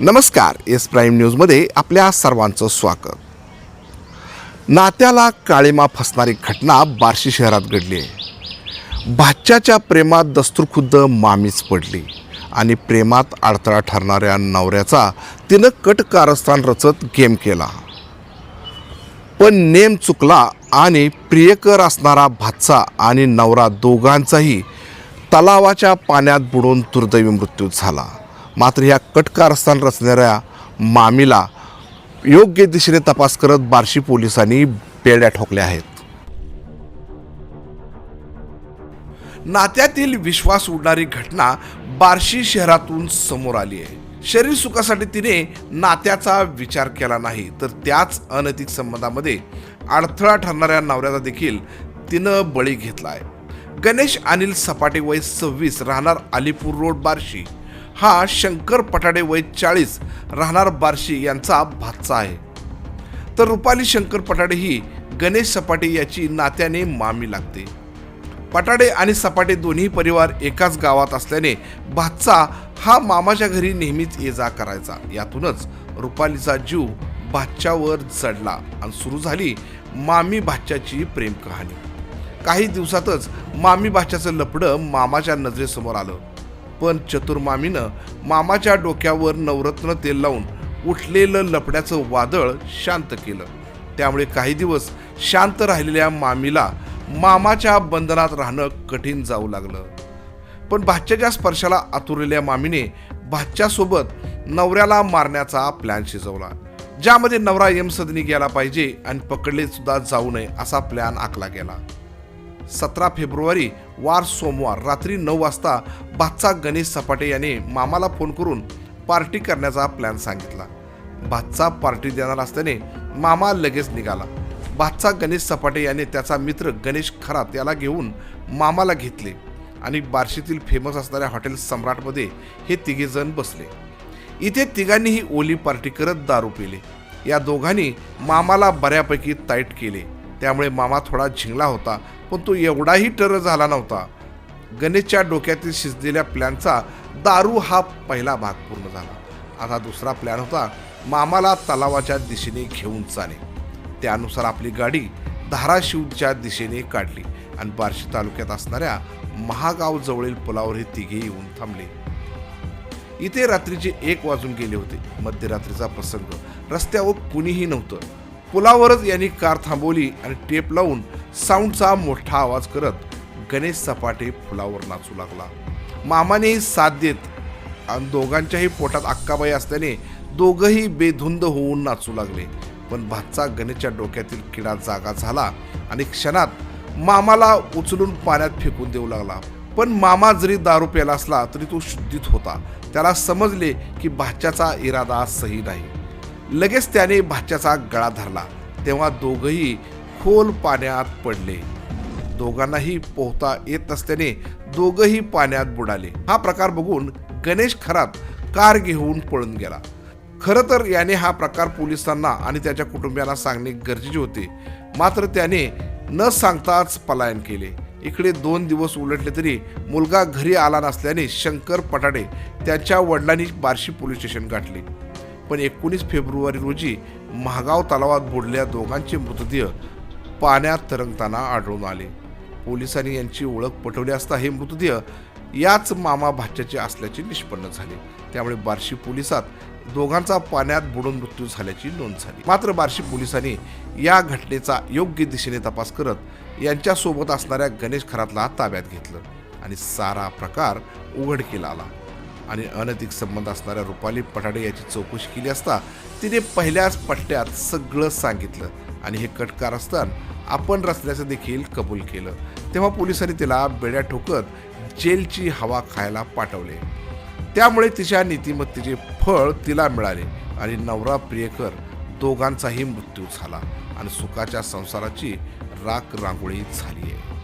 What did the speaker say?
नमस्कार S prime न्यूजमध्ये आपल्या सर्वांचं स्वागत. नात्याला काळीमा फसणारी घटना बार्शी शहरात घडली आहे. भाच्याच्या प्रेमात दस्तूरखुद्द मामीच पडली आणि प्रेमात अडथळा ठरणाऱ्या नवऱ्याचा तिनं कट कारस्थान रचत गेम केला. पण नेम चुकला आणि प्रियकर असणारा भातसा आणि नवरा दोघांचाही तलावाच्या पाण्यात बुडून दुर्दैवी मृत्यू झाला. मात्र ह्या कटकारस्थान रचणाऱ्या मामीला योग्य दिशेने तपास करत बार्शी पोलिसांनी बेड्या ठोकल्या आहेत. नात्यातील विश्वास उडणारी घटना बार्शी शहरातून समोर आली आहे. शरीर सुखासाठी तिने नात्याचा विचार केला नाही तर त्याच अनैतिक संबंधामध्ये अडथळा ठरणाऱ्या नवऱ्याचा देखील तिनं बळी घेतला आहे गणेश अनिल सपाटे वय सव्वीस राहणार अलीपूर रोड बार्शी. हा शंकर पटाडे वय चाळीस राहणार बार्शी यांचा भातचा आहे. तर रुपाली शंकर पटाडे ही गणेश सपाटे याची नात्याने मामी लागते. पटाडे आणि सपाटे दोन्ही परिवार एकाच गावात असल्याने भातचा हा मामाच्या घरी नेहमीच ये जा करायचा. यातूनच रुपालीचा जीव भाच्यावर चढला आणि सुरू झाली मामी भाच्याची प्रेम कहाणी काही दिवसातच मामी भाच्याचं लपडं मामाच्या नजरेसमोर आलं. पण चतुर मामीनं मामाच्या डोक्यावर नवरत्न तेल लावून उठलेलं लपड्याचं वादळ शांत केलं. त्यामुळे काही दिवस शांत राहिलेल्या मामीला मामाच्या बंधनात राहणं कठीण जाऊ लागलं. पण भाच्याच्या स्पर्शाला आतुरलेल्या मामीने भाच्यासोबत नवऱ्याला मारण्याचा प्लॅन शिजवला. ज्यामध्ये नवरा यमसदनी गेला पाहिजे आणि पकडले सुद्धा जाऊ नये असा प्लॅन आखला गेला. सतरा फेब्रुवारी वार सोमवार रात्री नऊ वाजता बादचा गणेश सपाटे याने मामाला फोन करून पार्टी करण्याचा प्लॅन सांगितला. बादचा पार्टी देणार असल्याने मामा लगेच निघाला. बादचा गणेश सपाटे याने त्याचा मित्र गणेश खरात याला घेऊन मामाला घेतले आणि बार्शीतील फेमस असणाऱ्या हॉटेल सम्राटमध्ये हे तिघेजण बसले. इथे तिघांनीही ओली पार्टी करत दारू पिले. या दोघांनी मामाला बऱ्यापैकी ताईट केले. त्यामुळे मामा थोडा झिंगला होता पण तो एवढाही टर झाला नव्हता. गणेशच्या डोक्यातील शिजलेल्या प्लॅनचा दारू हा पहिला भाग पूर्ण झाला. आता दुसरा प्लॅन होता मामाला तलावाच्या दिशेने घेऊन जाणे. त्यानुसार आपली गाडी धाराशिवच्या दिशेने काढली आणि बार्शी तालुक्यात असणाऱ्या महागाव जवळील पुलावर हे तिघे येऊन थांबले. इथे रात्रीचे एक वाजून गेले होते. मध्यरात्रीचा प्रसंग. रस्त्यावर कुणीही नव्हतं. पुलावरच यांनी कार थांबवली आणि टेप लावून साऊंडचा मोठा आवाज करत गणेश सपाटे पुलावर नाचू लागला. मामानेही साथ देत आणि दोघांच्याही पोटात अक्काबाई असल्याने दोघंही बेधुंद होऊन नाचू लागले. पण भातचा गणेशच्या डोक्यातील किडा जागा झाला आणि क्षणात मामाला उचलून पाण्यात फेकून देऊ लागला. पण मामा जरी दारू प्याला असला तरी तो शुद्धीत होता. त्याला समजले की भाच्याचा इरादा सही नाही. लगेच त्याने भाच्याचा गळा धरला. तेव्हा दोघंही खोल पाण्यात पडले. दोघांनाही पोहता येत नसल्याने दोघंही पाण्यात बुडाले. हा प्रकार बघून गणेश खरात कार घेऊन पळून गेला. खरं तर याने हा प्रकार पोलिसांना आणि त्याच्या कुटुंबियांना सांगणे गरजेचे होते. मात्र त्याने न सांगताच पलायन केले. इकडे दोन दिवस उलटले तरी मुलगा घरी आला नसल्याने शंकर पटाडे त्याच्या वडिलांनी बार्शी पोलीस स्टेशन गाठले. पण एकोणीस फेब्रुवारी रोजी महागाव तलावात बुडल्या दोघांचे मृतदेह पाण्यात तरंगताना आढळून आले. पोलिसांनी यांची ओळख पटवली असता हे मृतदेह याच मामा भाच्याचे असल्याचे निष्पन्न झाले. त्यामुळे बार्शी पोलिसात दोघांचा पाण्यात बुडून मृत्यू झाल्याची नोंद झाली. मात्र बार्शी पोलिसांनी या घटनेचा योग्य दिशेने तपास करत यांच्यासोबत असणाऱ्या गणेश खरातला ताब्यात घेतलं आणि सारा प्रकार उघडकीला आला. आणि अनैतिक संबंध असणाऱ्या रुपाली पठाडे याची चौकशी केली असता तिने पहिल्याच पट्ट्यात सगळं सांगितलं. आणि हे कटकार असताना आपण रचल्याचं देखील कबूल केलं. तेव्हा पोलिसांनी तिला बेड्या ठोकत जेलची हवा खायला पाठवले. त्यामुळे तिच्या नीतिमत्तेचे फळ तिला मिळाले आणि नवरा प्रियकर दोघांचाही मृत्यू झाला आणि सुखाच्या संसाराची राख रांगोळी झाली आहे